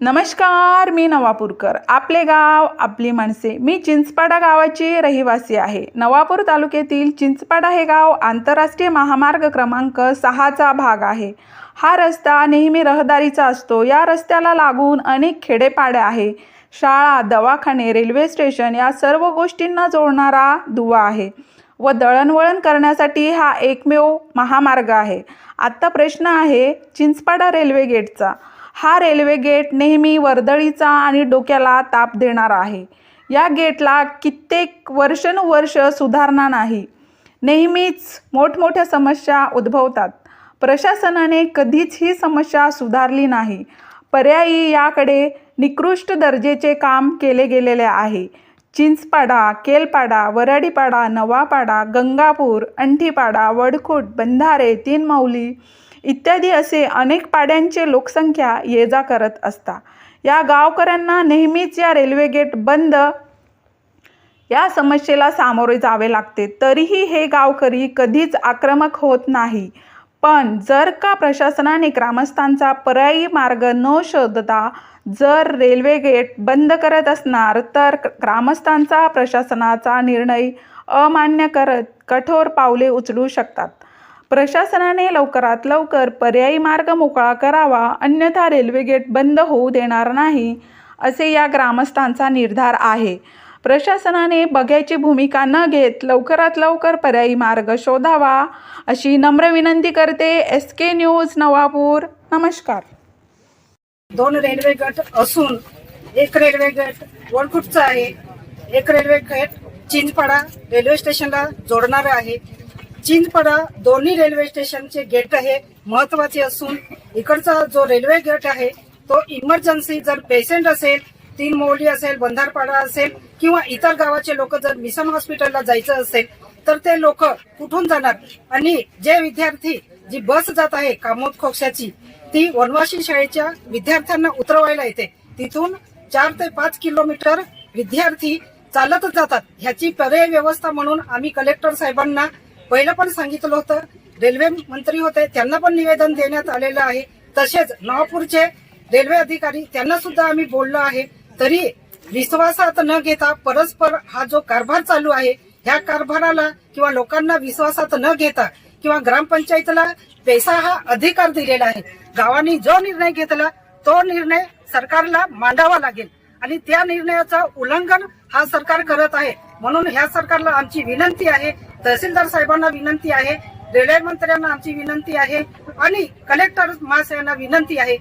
नमस्कार मी नवापूरकर. आपले गाव आपली माणसे. मी चिंचपाडा गावाची रहिवासी आहे. नवापूर तालुक्यातील चिंचपाडा हे गाव आंतरराष्ट्रीय महामार्ग क्रमांक सहाचा भाग आहे. हा रस्ता नेहमी रहदारीचा असतो. या रस्त्याला लागून अनेक खेडेपाडे आहे. शाळा दवाखाने रेल्वे स्टेशन या सर्व गोष्टींना जोडणारा दुवा आहे व दळणवळण करण्यासाठी हा एकमेव महामार्ग आहे. आत्ता प्रश्न आहे चिंचपाडा रेल्वे गेटचा. हा रेल्वे गेट नेहमी वर्दळीचा आणि डोक्याला ताप देणारा आहे. या गेटला कित्येक वर्षानुवर्ष सुधारणा नाही. नेहमीच मोठमोठ्या समस्या उद्भवतात. प्रशासनाने कधीच ही समस्या सुधारली नाही. पर्यायी याकडे निकृष्ट दर्जेचे काम केले गेलेले आहे. चिंचपाडा केलपाडा वराडीपाडा नवापाडा गंगापूर अंठीपाडा वडखोट बंधारे तीन माऊली इत्यादी असे अनेक पाड्यांचे लोकसंख्या ये जा करत असता. या गावकऱ्यांना नेहमीच या रेल्वे गेट बंद या समस्येला सामोरे जावे लागते. तरीही हे गावकरी कधीच आक्रमक होत नाही. पण जर का प्रशासनाने ग्रामस्थांचा पर्यायी मार्ग न शोधता जर रेल्वे गेट बंद करत असणार तर ग्रामस्थांचा प्रशासनाचा निर्णय अमान्य करत कठोर पावले उचलू शकतात. प्रशासनाने लवकरात लवकर पर्यायी मार्ग मोकळा करावा अन्यथा रेल्वे गेट बंद होऊ देणार नाही असे या ग्रामस्थांचा निर्धार आहे. प्रशासनाने बघ्याची भूमिका न घेत लवकरात लवकर पर्यायी मार्ग शोधावा अशी नम्र विनंती करते एस के न्यूज नवापूर. नमस्कार. दोन रेल्वे गट असून एक रेल्वे गट वडकुटचा आहे. एक रेल्वे गट चिंचपाडा रेल्वे स्टेशनला जोडणार आहे. चिंचपडा दोन्ही रेल्वे स्टेशनचे गेट हे महत्त्वाचे असून इकडचा जो रेल्वे गेट आहे तो इमर्जन्सी जर पेशंट असेल तीन मोवली असेल बंधारपाडा असेल किंवा इतर गावाचे लोक जर मिशन हॉस्पिटलला जायचं असेल तर ते लोक कुठून जाणार? आणि जे विद्यार्थी जी बस जात आहे कामोद खोक्षाची ती वनवासी शाळेच्या विद्यार्थ्यांना उतरवायला येते. तिथून चार ते पाच किलोमीटर विद्यार्थी चालतच जातात. ह्याची पर्याय व्यवस्था म्हणून आम्ही कलेक्टर साहेबांना पहिलं पण सांगितलं होतं रेल्वे मंत्री होते त्यांना पण निवेदन देण्यात आलेलं आहे. तसेच नवापूरचे रेल्वे अधिकारी त्यांना सुद्धा आम्ही बोललो आहे. तरी विश्वासात न घेता परस्पर हा जो कारभार चालू आहे ह्या कारभाराला किंवा लोकांना विश्वासात न घेता किंवा ग्रामपंचायतीला पैसा हा अधिकार दिलेला आहे. गावांनी जो निर्णय घेतला तो निर्णय सरकारला मांडावा लागेल. आणि त्या निर्णयाचा उल्लंघन हा सरकार करत आहे. म्हणून ह्या सरकारला आमची विनंती आहे तहसीलदार साहेबांना विनंती आहे रेल्वे मंत्र्यांना आमची विनंती आहे आणि कलेक्टर महाशयांना विनंती आहे